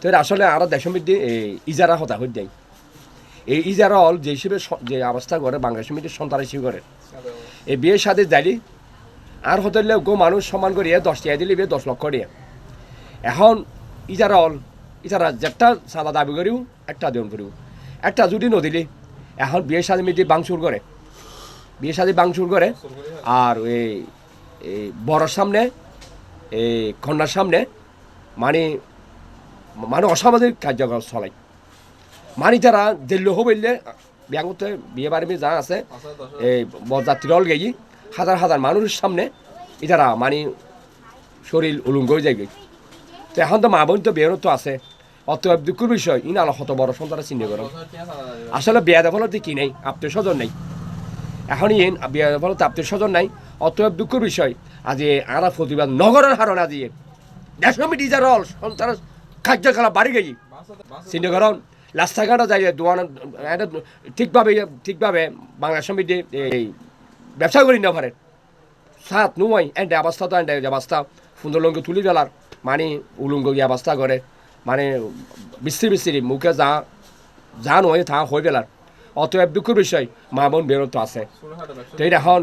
তো এর আসলে আরও দেশের এই ইজারা হতা হয়ে যায় এই ইজারা হল যে হিসেবে যে অবস্থা করে, বাংলাদেশের মধ্যে সন্ত্রাসী করে। এই বিয়ের সাথে যাইলি, আর হতে গো মানুষ সমান করিয়ে দশ টাকা দিলে, বিয়ে দশ লক্ষ দিয়ে। এখন ইজারা হল, ইজারা যেটা সাদা দাবি করিও, একটা দেন করিও। একটা যদি নদিলি এখন বিয়ের সাথে মধ্যে বাংচুর করে। বিয়ের সাথে বাংচুর করে, আর এই বড়র সামনে, এই কন্যার সামনে মানে মানে অসামাজিক কার্যকলাপ চলাই। মানে যারা দিল্লি হইলে ব্যাংকতে বিয়ে বাড়ি যা আছে, এই বরযাত্রী অল গেই হাজার হাজার মানুষের সামনে ইতারা মানে শরীর উলুঙ্গ হয়ে যাবে তো এখন তো মা বোন তো বেরো তো আছে অতএব দুঃখের বিষয়, ইন আলো কত বড় সন্তান চিহ্ন করো আসলে বিয়া দেফলতে কি নেই আত্মীয় স্বজন নেই। এখন ইন বিয়া দেফলতে আত্মীয় স্বজন নাই অতএব দুঃখের বিষয়, আজ আরা প্রতিবাদ নগরের হারণ আজি। দেশ মিটি যার সন্তান কার্যকলাপ বাড়ি গেছি। চিহ্নকরণ রাস্তাঘাটে যাই দোয়ান এটা ঠিকভাবে ঠিকভাবে বাংলা সমিতি এই ব্যবসা করি না পারে সাত নুমাই এন্ডে অবস্থা তো এন্ডে অবস্থা। সুন্দর লঙ্গে তুলি ফেলার মানে উলুঙ্গ গিয়ে অবস্থা করে। মানে বিস্ত্রি বিস্ত্রি মুখে যা যা নয় তা হয়ে ফেলার অতএব দুঃখের বিষয় মা বোন বেরোতো আছে। তো এটা এখন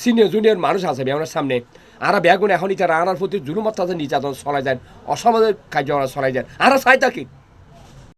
সিনিয়র জুনিয়র মানুষ আছে বেমানের সামনে। আরা বেগুন এখন ইতারা আনার প্রতি জুলুম অত্যাচার নির্যাতন চলাই যায় অসমাজের কার্যকলাপ চলাই যায় আরা চাই থাকি